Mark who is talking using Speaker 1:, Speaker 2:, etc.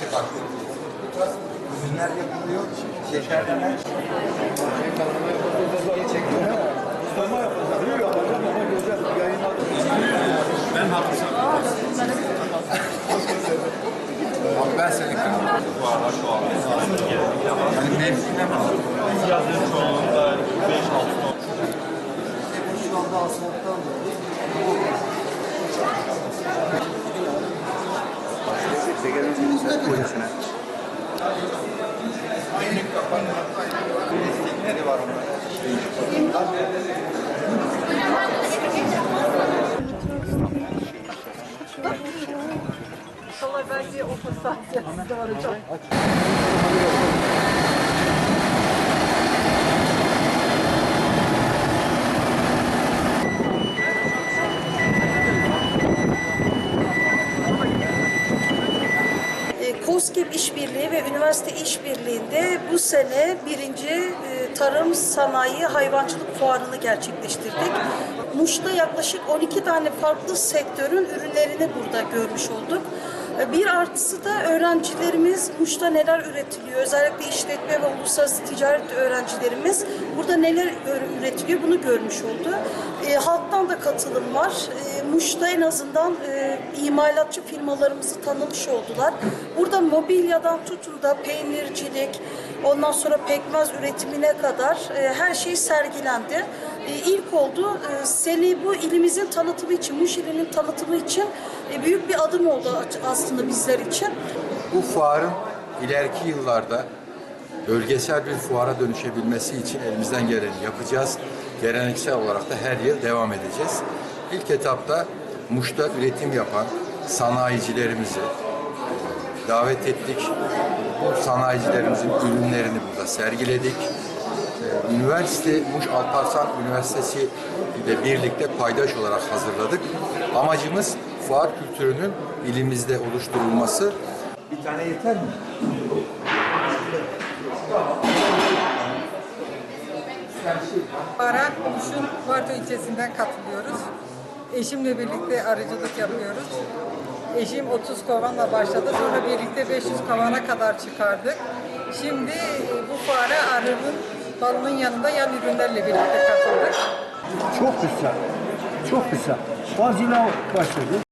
Speaker 1: Sıkaklı. Bu tarz ürünler yapılıyor. Şekerleme. çekiyor. Yani mevzine mi? Şu anda asfalttan Destekleri var onların.
Speaker 2: İnşallah belki o fırsat sizde var hocam.
Speaker 3: E, KOSGEB İşbirliği ve Üniversite İşbirliği'nde bu sene birinci e, Tarım Sanayi Hayvancılık Fuarı'nı gerçekleştirdik. Muş'ta yaklaşık 12 tane farklı sektörün ürünlerini burada görmüş olduk. Bir artısı da öğrencilerimiz Muş'ta neler üretiliyor, özellikle işletme ve uluslararası ticaret öğrencilerimiz burada neler üretiliyor bunu görmüş oldu. E, halktan da katılım var. E, Muş'ta en azından e, imalatçı firmalarımızı tanımış oldular. Burada mobilyadan tutun da peynircilik, ondan sonra pekmez üretimine kadar e, her şey sergilendi. E, ilk oldu. E, seni bu ilimizin tanıtımı için, Muş ilinin tanıtımı için e, büyük bir adım oldu aslında bizler için.
Speaker 1: Bu fuarın ileriki yıllarda bölgesel bir fuara dönüşebilmesi için elimizden geleni yapacağız. Geleneksel olarak da her yıl devam edeceğiz. İlk etapta Muş'ta üretim yapan sanayicilerimizi davet ettik. Bu sanayicilerimizin ürünlerini burada sergiledik. Ee, Üniversite, Muş Alparslan Üniversitesi ile birlikte paydaş olarak hazırladık. Amacımız fuar kültürünün ilimizde oluşturulması. Bir tane yeter mi?
Speaker 4: Para Muş'un Varto ilçesinden katılıyoruz. Eşimle birlikte arıcılık yapıyoruz. Eşim 30 kovanla başladı. Sonra birlikte 500 kavana kadar çıkardık. Şimdi bu fuara arının balının yanında yan ürünlerle birlikte katıldık.
Speaker 5: Çok güzel. Çok güzel. Fazla başladı.